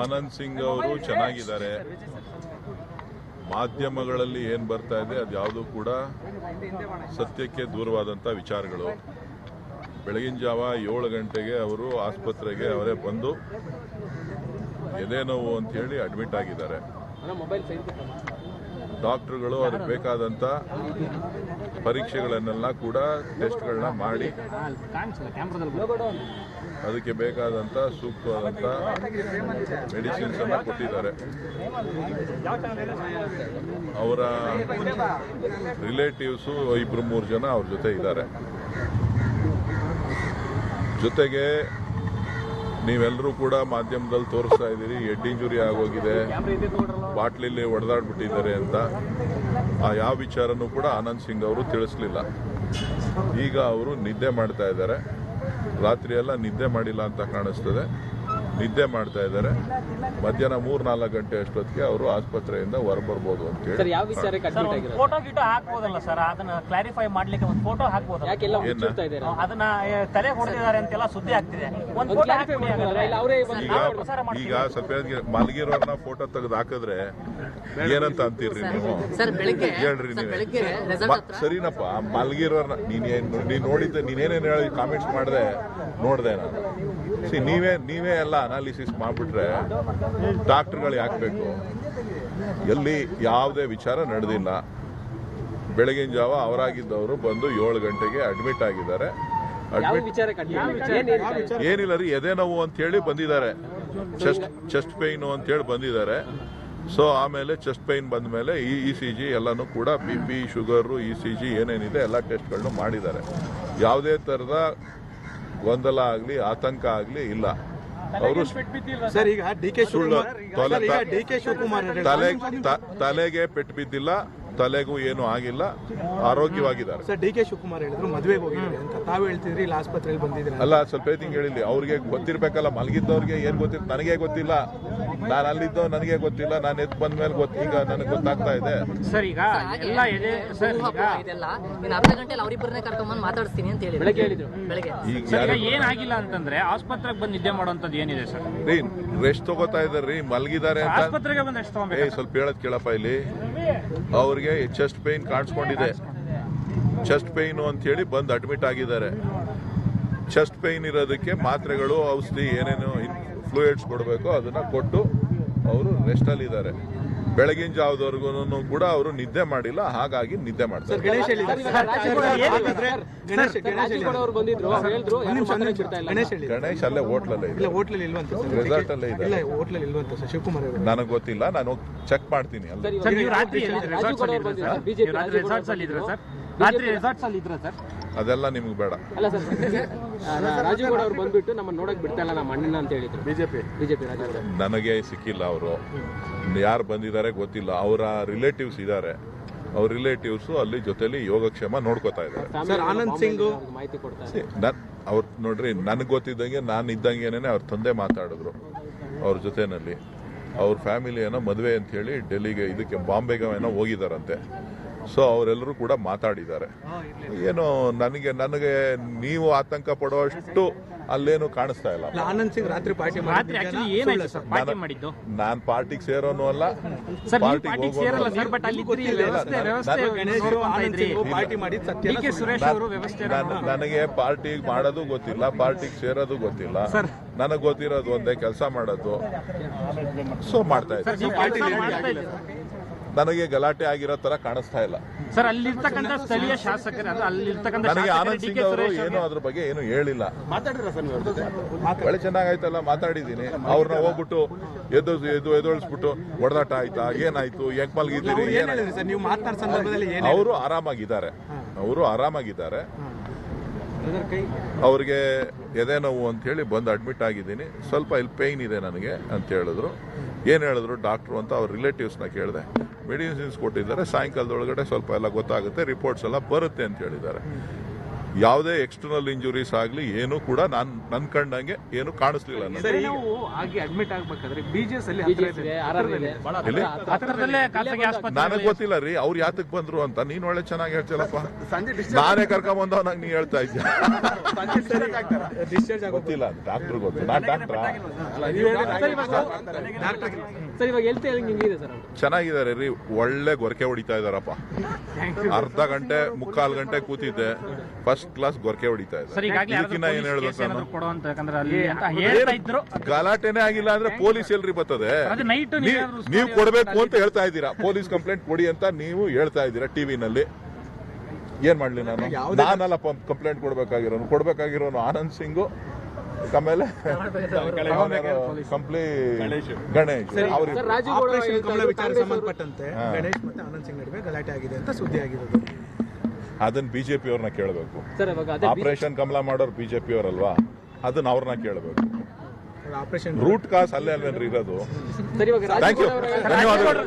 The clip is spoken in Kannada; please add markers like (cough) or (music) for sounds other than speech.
ಆನಂದ್ ಸಿಂಗ್ ಅವರು? ಚೆನ್ನಾಗಿದ್ದಾರೆ. ಮಾಧ್ಯಮಗಳಲ್ಲಿ ಏನು ಬರ್ತಾ ಇದೆ, ಅದು ಯಾವುದು ಕೂಡ ಸತ್ಯಕ್ಕೆ ದೂರವಾದಂಥ ವಿಚಾರಗಳು. ಬೆಳಗಿನ ಜಾವ ಏಳು ಗಂಟೆಗೆ ಅವರು ಆಸ್ಪತ್ರೆಗೆ ಅವರೇ ಬಂದು ಎದೆ ನೋವು ಅಂತ ಹೇಳಿ ಅಡ್ಮಿಟ್ ಆಗಿದ್ದಾರೆ. ಡಾಕ್ಟರ್ಗಳು ಅದಕ್ಕೆ ಬೇಕಾದಂಥ ಪರೀಕ್ಷೆಗಳನ್ನೆಲ್ಲ ಕೂಡ ಟೆಸ್ಟ್ಗಳನ್ನ ಮಾಡಿ. ಅದಕ್ಕೆ ಬೇಕಾದಂಥ ಸೂಕ್ತವಾದಂಥ ಮೆಡಿಸಿನ್ಸ್ ಅನ್ನು ಕೊಟ್ಟಿದ್ದಾರೆ. ಅವರ ರಿಲೇಟಿವ್ಸು ಇಬ್ಬರು ಮೂರು ಜನ ಅವ್ರ ಜೊತೆ ಇದ್ದಾರೆ. ಜೊತೆಗೆ ನೀವೆಲ್ಲರೂ ಕೂಡ ಮಾಧ್ಯಮದಲ್ಲಿ ತೋರಿಸ್ತಾ ಇದ್ದೀರಿ. ಹೆಡ್ ಇಂಜುರಿ ಆಗೋಗಿದೆ. ಬಾಟ್ಲಿಲಿ ಒಡೆದಾಡ್ಬಿಟ್ಟಿದ್ದಾರೆ ಅಂತ. ಆ ಯಾವ ವಿಚಾರನೂ ಕೂಡ ಆನಂದ್ ಸಿಂಗ್ ಅವರು ತಿಳಿಸ್ಲಿಲ್ಲ. ಈಗ ಅವರು ನಿದ್ದೆ ಮಾಡ್ತಾ ಇದ್ದಾರೆ. ರಾತ್ರಿಯೆಲ್ಲ ನಿದ್ದೆ ಮಾಡಿಲ್ಲ ಅಂತ ಕಾಣಿಸ್ತದೆ. ನಿದ್ದೆ ಮಾಡ್ತಾ ಇದ್ದಾರೆ. ಮಧ್ಯಾಹ್ನ ಮೂರ್ ನಾಲ್ಕು ಗಂಟೆ ಅಷ್ಟೊತ್ತಿಗೆ ಅವರು ಆಸ್ಪತ್ರೆಯಿಂದ ಹೊರಬರ್ಬೋದು ಅಂತ ಸರ್ ಹೇಳಿ ಯಾವ ವಿಚಾರಕ್ಕೆ ಅಡ್ಮಿಟ್ ಒಂದು ಫೋಟೋ ಗಿಟೋ ಹಾಕ್ಬೋದಲ್ಲ ಸರ್ ಅದನ್ನ ಕ್ಲಾರಿಫೈ ಮಾಡ್ಲಿಕ್ಕೆ ಒಂದು ಫೋಟೋ ಹಾಕ್ಬೋದು ಯಾಕೆಲ್ಲ ಇದ್ದಾರೆ? ಅದನ್ನ ತಲೆ ಹೊಡೆದಿದ್ದಾರೆ ಅಂತೆಲ್ಲ ಸುದ್ದಿ ಆಗ್ತಿದೆ. ಒಂದು ಫೋಟೋ ಇಲ್ಲ ಅವರೇ ಬಂದು ಈಗ ಸ್ವಲ್ಪ ಹೊತ್ತಿಗೆ ಮಲಗಿರೋರ್ನ ಫೋಟೋ ತೆಗೆದು ಹಾಕಿದ್ರೆ ಏನಂತ ಅಂತೀರಿ ನೀವು? ಹೇಳ್ರಿ ನೀವೇ. ಸರಿನಪ್ಪ ಮಲಗಿರೋರ್ನ ನೀನ್ ನೀನ್ ನೋಡಿದ್ದೆ ನೀನೇನೇನು ಹೇಳಿ ಕಾಮೆಂಟ್ಸ್ ಮಾಡಿದೆ ನೋಡಿದೆ ನಾನು. ಸಿ ನೀವೇ ನೀವೇ ಎಲ್ಲ ಅನಾಲಿಸಿಸ್ ಮಾಡಿಬಿಟ್ರೆ ಡಾಕ್ಟರ್ಗಳು ಯಾಕೆ ಬೇಕು ಎಲ್ಲಿ ಯಾವುದೇ ವಿಚಾರ ನಡೆದಿಲ್ಲ. ಬೆಳಗಿನ ಜಾವ ಅವರಾಗಿದ್ದವರು ಬಂದು ಏಳು ಗಂಟೆಗೆ ಅಡ್ಮಿಟ್ ಆಗಿದ್ದಾರೆ. ಯಾವ ಅಡ್ಮಿಟ್? ಏನಿಲ್ಲ ರೀ ಎದೆ ನೋವು ಅಂತ ಹೇಳಿ ಬಂದಿದ್ದಾರೆ. ಚೆಸ್ಟ್ ಚೆಸ್ಟ್ ಪೈನು ಅಂತ ಹೇಳಿ ಬಂದಿದ್ದಾರೆ. ಸೊ ಆಮೇಲೆ ಚೆಸ್ಟ್ ಪೈನ್ ಬಂದ ಮೇಲೆ ಈ ಇ ಸಿ ಜಿ ಎಲ್ಲನೂ ಕೂಡ B P sugar E C G ಏನೇನಿದೆ ಎಲ್ಲ ಟೆಸ್ಟ್ಗಳನ್ನು ಮಾಡಿದ್ದಾರೆ. ಯಾವುದೇ ಥರದ ಗೊಂದಲ ಆಗಲಿ ಆತಂಕ ಆಗಲಿ ಇಲ್ಲ. ಅವರು ಸರ್ ಈಗ ಡಿ ಕೆ ಸುಳ್ಳು ಶಿವಕುಮಾರ್ ತಲೆಗೆ ಪೆಟ್ಟು ಬಿದ್ದಿಲ್ಲ. ತಲೆಗೂ ಏನು ಆಗಿಲ್ಲ ಆರೋಗ್ಯವಾಗಿದ್ದಾರೆ. ಸರ್ ಡಿ ಕೆ ಶಿವಕುಮಾರ್ ಹೇಳಿದ್ರು ಮದುವೆಗೆ ಹೋಗಿದ್ದಾರೆ ಅಂತ. ತಾವು ಹೇಳ್ತಿದ್ರಿ ಇಲ್ಲಿ ಆಸ್ಪತ್ರೆಯಲ್ಲಿ ಬಂದಿದ್ದೀರಾ ಅಲ್ಲ ಸ್ವಲ್ಪ ಹೇಳಿ ಹೇಳಿಲ್ಲ ಅವ್ರಿಗೆ ಗೊತ್ತಿರ್ಬೇಕಲ್ಲ ಮಲಗಿದ್ದವ್ರಿಗೆ ಏನ್ ಗೊತ್ತಿರ್ ನನಗೆ ಗೊತ್ತಿಲ್ಲ. ನಾನು ಅಲ್ಲಿದ್ದೋ ನನಗೆ ಗೊತ್ತಿಲ್ಲ ನಾನು ಎದ್ದು ಬಂದ ಮೇಲೆ ಗೊತ್ತ ಈಗ ನನಗೆ ಗೊತ್ತಾಗ್ತಾ ಇದೆ. ಸರ್ ಈಗ ಎಲ್ಲ ಇದೆ ಸರ್ ಈಗ ಇದೆಲ್ಲ ಇನ್ನು ಅರ್ಧ ಗಂಟೆಲಿ ಅವರಿಬ್ಬರನ್ನೇ ಕರ್ಕೊಂಡ್ಬಂದು ಮಾತಾಡಿಸ್ತೀನಿ ಅಂತ ಹೇಳಿ ಬೆಳಗ್ಗೆ ಹೇಳಿದ್ರು. ಬೆಳಗ್ಗೆ. ಈಗ ಸರ್ ಯಾರು ಏನಾಗಿಲ್ಲ ಅಂತಂದ್ರೆ ಆಸ್ಪತ್ರೆಗೆ ಬಂದು ನಿದ್ದೆ ಮಾಡುವಂತದ್ದು ಏನಿದೆ ಸರ್? ರೀ ರೆಸ್ಟ್ ತಗೋತಾ ಇದಾರ್ರಿ ಮಲಗಿದ್ದಾರೆ ಅಂತ. ಆಸ್ಪತ್ರೆಗೆ ಬಂದು ಎಷ್ಟು ಏ ತಗೊಬೇಕು ಸ್ವಲ್ಪ ಹೇಳೋದ್ ಕೇಳಪ್ಪ ಇಲ್ಲಿ. ಅವ್ರಿಗೆ ಚೆಸ್ಟ್ ಪೈನ್ ಕಾಣಿಸ್ಕೊಂಡಿದೆ. ಚೆಸ್ಟ್ ಅಂತ ಹೇಳಿ ಬಂದು ಅಡ್ಮಿಟ್ ಆಗಿದ್ದಾರೆ. ಚೆಸ್ಟ್ ಪೈನ್ ಇರೋದಕ್ಕೆ ಮಾತ್ರೆಗಳು, ಔಷಧಿ ಏನೇನು ಫ್ಲೂಯಿಡ್ಸ್ ಕೊಡಬೇಕು ಅದನ್ನ ಕೊಟ್ಟು ಅವರು ರೆಸ್ಟಲ್ಲಿ ಇದ್ದಾರೆ ಬೆಳಗಿನ ಜಾವದವರೆಗೂ ಕೂಡ ಅವರು ನಿದ್ದೆ ಮಾಡಿಲ್ಲ ಹಾಗಾಗಿ ನಿದ್ದೆ ಮಾಡ್ತಾರೆ ಗಣೇಶ್ ಅಲ್ಲೇ ಹೋಟ್ಲಲ್ಲೇ ಇದೆ ರೆಸಾರ್ಟ್ ಅಲ್ಲೇ ಇದೆ ಶಿವಕುಮಾರ್ ನನಗೆ ಗೊತ್ತಿಲ್ಲ ನಾನು ಚೆಕ್ ಮಾಡ್ತೀನಿ ಅಲ್ಲ. ರಾತ್ರಿ ರೆಸಾರ್ಟ್ಸ್ ಅಲ್ಲಿ ಇದ್ರ ಸರ್? ಅದೆಲ್ಲ ನಿಮ್ಗೆ ಬೇಡ. ಅಲ್ಲ ಸರ್ ರಾಜೀವ್ ಗೌಡ ಅವ್ರು ಬಂದ್ಬಿಟ್ಟು ನಮ್ಮನ್ನ ನೋಡಕ್ ಬಿಡ್ತಾ ಇಲ್ಲ ನಮ್ಮ ಅಣ್ಣನ ಅಂತ ಹೇಳಿದ್ರು. ಬಿಜೆಪಿ. ಬಿಜೆಪಿ ನನಗೆ ಸಿಕ್ಕಿಲ್ಲ ಅವರು. ಯಾರು ಬಂದಿದ್ದಾರೆ ಗೊತ್ತಿಲ್ಲ. ಅವರ ರಿಲೇಟಿವ್ಸ್ ಇದ್ದಾರೆ ಅವ್ರ ರಿಲೇಟಿವ್ಸು ಅಲ್ಲಿ ಜೊತೆಲಿ ಯೋಗಕ್ಷೇಮ ನೋಡ್ಕೋತಾ ಇದ್ದಾರೆ. ಸರ್, ಆನಂದ್ ಸಿಂಗ್. ಮಾಹಿತಿ ಕೊಡ್ತಾರೆ ನನ್ ಅವ್ರು ನೋಡ್ರಿ ನನಗೆ ಗೊತ್ತಿದ್ದಂಗೆ ನಾನು ಇದ್ದಂಗೆನೇ ಅವ್ರ ತಂದೆ ಮಾತಾಡಿದ್ರು. ಅವ್ರ ಜೊತೆನಲ್ಲಿ. ಅವ್ರ ಫ್ಯಾಮಿಲಿ ಏನೋ ಮದುವೆ ಅಂತ ಹೇಳಿ ಡೆಲ್ಲಿಗೆ ಇದಕ್ಕೆ ಬಾಂಬೆಗೆ ಏನೋ ಹೋಗಿದಾರಂತೆ. ಸೊ ಅವರೆಲ್ಲರೂ ಕೂಡ ಮಾತಾಡಿದ್ದಾರೆ. ಏನು ನನಗೆ ನನಗೆ ನೀವು ಆತಂಕ ಪಡುವಷ್ಟು ಅಲ್ಲೇನು ಕಾಣಿಸ್ತಾ ಇಲ್ಲ. ಆನಂದ್ ಸಿಂಗ್ ರಾತ್ರಿ ಪಾರ್ಟಿ ರಾತ್ರಿ ಆಕ್ಚುಲಿ ಏನಾಯ್ತು ಸರ್? ಪಾರ್ಟಿ ಮಾಡಿದ್ದು? ನಾನು ಪಾರ್ಟಿಗೆ ಸೇರೋನು ಅಲ್ಲ. ಸರ್ ನೀವು ಪಾರ್ಟಿಗೆ ಪಾರ್ಟಿಗೆ ಸೇರಲ್ಲ ಸರ್ ಬಟ್ ಅಲ್ಲಿ ಇದ್ರಿ ಗೊತ್ತಿಲ್ಲ. ವ್ಯವಸ್ಥೆ ನಾನು- ವ್ಯವಸ್ಥೆ ನಾನು ಗಣೇಶ್ ನೋಡ್ಕೊಂತ ಆನಂದ್ ಇದ್ರಿ ಸಿಂಗ್ ಪಾರ್ಟಿ ಮಾಡಿದ್ ಸತ್ಯ ಕೆ ಸುರೇಶ್ ಅವರು ವ್ಯವಸ್ಥೆ ನನ್- ನನಗೆ ಪಾರ್ಟಿಗೆ ಮಾಡೋದು ಗೊತ್ತಿಲ್ಲ ಪಾರ್ಟಿಗೆ ಸೇರೋದು ಗೊತ್ತಿಲ್ಲ. ಸರ್. ನನಗೆ ಗೊತ್ತಿರೋದು ಒಂದೇ ಕೆಲಸ ಮಾಡೋದು. ಸೊ ಮಾಡ್ತಾ ಸರ್ ಇದ್ದೀನಿ ನನಗೆ ಗಲಾಟೆ ಆಗಿರೋ ತರ ಕಾಣಿಸ್ತಾ ಇಲ್ಲ. ಸರ್ ಅಲ್ಲಿರ್ತಕ್ಕಂಥ ಸ್ಥಳೀಯ ಶಾಸಕರು ಅಲ್ಲಿರ್ತಕ್ಕಂಥ ನನಗೆ ಆನಂದ್ ಸಿಂಗ್ ಕೆ ಅವರು ಸುರೇಶ್ ಏನು ಅದ್ರ ಬಗ್ಗೆ ಏನು ಹೇಳಿಲ್ಲ. ಮಾತಾಡಿದ್ರ ಸರ್ ನೀವು ಜೊತೆ? ಒಳ್ಳೆ ಚೆನ್ನಾಗಾಯ್ತಲ್ಲ ಮಾತಾಡಿದ್ದೀನಿ. ಅವ್ರನ್ನ ಹೋಗ್ಬಿಟ್ಟು ಎದ್ದು ಎದ್ದು ಎದುಳಿಸ್ಬಿಟ್ಟು ಹೊಡೆದಾಟ ಆಯ್ತಾ? ಏನಾಯ್ತು? ಹೆಂಗ್ ಮಲಗಿದ್ದೀರಿ? ಏನ್ ಏನಾಯ್ತು ಹೇಳಿದ್ರಿ ಸರ್? ನೀವು ಮಾತನಾಡ ಸಂದರ್ಭದಲ್ಲಿ ಏನ್ ಅವರು ಆರಾಮಾಗಿದ್ದಾರೆ. ಅವರು ಆರಾಮಾಗಿದ್ದಾರೆ. ಅವ್ರಿಗೆ ಎದೆ ನೋವು ಅಂತ ಹೇಳಿ ಬಂದು ಅಡ್ಮಿಟ್ ಆಗಿದ್ದೀನಿ. ಸ್ವಲ್ಪ ಇಲ್ಲಿ ಪೇಯ್ನ್ ಇದೆ ನನಗೆ ಅಂತ ಹೇಳಿದ್ರು. ಏನು ಹೇಳಿದ್ರು? ಡಾಕ್ಟ್ರು ಅಂತ ಅವ್ರ ರಿಲೇಟಿವ್ಸ್ನ ಕೇಳಿದೆ. ಮೆಡಿಸಿನ್ಸ್ ಕೊಟ್ಟಿದ್ದಾರೆ. ಸಾಯಂಕಾಲದೊಳಗಡೆ ಸ್ವಲ್ಪ ಎಲ್ಲ ಗೊತ್ತಾಗುತ್ತೆ ರಿಪೋರ್ಟ್ಸ್ ಎಲ್ಲ ಬರುತ್ತೆ ಅಂತ ಹೇಳಿದ್ದಾರೆ. ಯಾವುದೇ ಎಕ್ಸ್ಟರ್ನಲ್ ಇಂಜುರೀಸ್ ಆಗಲಿ ಏನು ಕೂಡ ನಾನು ನನ್ ಕಂಡಂಗೆ ಏನು ಕಾಣಿಸ್ಲಿಲ್ಲ ನನಗೆ. ಸರ್ ನಾವು ಆಗಿ ಅಡ್ಮಿಟ್ ಆಗ್ಬೇಕಾದ್ರೆ ಬಿಜಿಎಸ್ ಅಲ್ಲಿ ಹತ್ರ ಇದೆ, RR ಇದೆ. ಎಲ್ಲಿ? ಹತ್ರದಲ್ಲೇ ಖಾಸಗಿ ಆಸ್ಪತ್ರೆ ನನಗೆ ಗೊತ್ತಿಲ್ಲ ರೀ ಅವ್ರು ಯಾತಕ್ ಬಂದ್ರು ಅಂತ. ನೀನ್ ಒಳ್ಳೆ ಚೆನ್ನಾಗಿ ಹೇಳ್ತಿಲ್ಲಪ್ಪ ನಾನೇ ಕರ್ಕೊಂಬಂದವ ನಂಗೆ ನೀ ಹೇಳ್ತಾ ಇದ್ಯಾ? (laughs) ಡಿಸ್ಚಾರ್ಜ್ ಆಗೋ ಗೊತ್ತಿಲ್ಲ ಡಾಕ್ಟರ್ ಗೊತ್ತು. ನಾನ್ ಡಾಕ್ಟ್ರಾ ಸರ್? ಇವಾಗ ಹೆಲ್ತ್ ಹೆಂಗಿದೆ ಸರ್ ಅವ್ರು ಚೆನ್ನಾಗಿದ್ದಾರೆ ರೀ ಒಳ್ಳೆ ಗೊರಕೆ ಹೊಡಿತಾ ಇದಾರಪ್ಪ. ಅರ್ಧ ಗಂಟೆ ಮುಕ್ಕಾಲ್ ಗಂಟೆ ಕೂತಿದ್ದೆ. ಫಸ್ಟ್ ಕ್ಲಾಸ್ ಗೊರಕೆ ಹೊಡಿತಾ ಸರ್ ಗಲಾಟೆನೆ ಈಗಾಗಲೇ? ಏನಾದ್ರು ಯಾಕಂದ್ರೆ ಅಲ್ಲಿ ಅಂತ ಹೇಳ್ತಾ ಇದ್ರು. ಗಲಾಟೆನೇ ಆಗಿಲ್ಲ ಅಂದ್ರೆ ಪೊಲೀಸ್ ಎಲ್ರಿ ಬರ್ತದೆ? ಅದು ನೈಟ್ ನೀವ್- ಕೊಡ್ಬೇಕು ಅಂತ ಹೇಳ್ತಾ ಇದ್ದೀರಾ? ಪೊಲೀಸ್ ಕಂಪ್ಲೇಂಟ್ ಕೊಡಿ ಅಂತ ನೀವು ಹೇಳ್ತಾ ಇದ್ದೀರಾ ಟಿವಿನಲ್ಲಿ ಏನ್ ಮಾಡ್ಲಿ ನಾನು? ನಾನಲ್ಲ ಕಂಪ್ಲೇಂಟ್ ಕೊಡ್ಬೇಕಾಗಿರೋನು. ಕೊಡ್ಬೇಕಾಗಿರೋನು ಆನಂದ್ ಸಿಂಗು. ಆಮೇಲೆ ಕಂಪ್ಲಿ ಗಣೇಶ್ ಗಣೇಶ್ ಸಂಬಂಧಪಟ್ಟಂತೆ ಗಣೇಶ್ ಮತ್ತೆ ಆನಂದ್ ಸಿಂಗ್ ನಡುವೆ ಗಲಾಟೆ ಆಗಿದೆ ಅಂತ ಸುದ್ದಿ ಆಗಿರೋದು ಅದನ್ನ ಬಿಜೆಪಿ ಅವ್ರನ್ನ ಕೇಳಬೇಕು ಆಪರೇಷನ್ ಕಮಲ ಮಾಡೋರು ಬಿಜೆಪಿ ಅವರಲ್ವಾ ಅದನ್ನ ಅವ್ರನ್ನ ಕೇಳಬೇಕು ಆಪರೇಷನ್ ರೂಟ್ ಕಾಸ್ ಅಲ್ಲೇ ಅಲ್ವೇನ್ರಿ ಇರೋದು ಥ್ಯಾಂಕ್ ಯು ಧನ್ಯವಾದಗಳು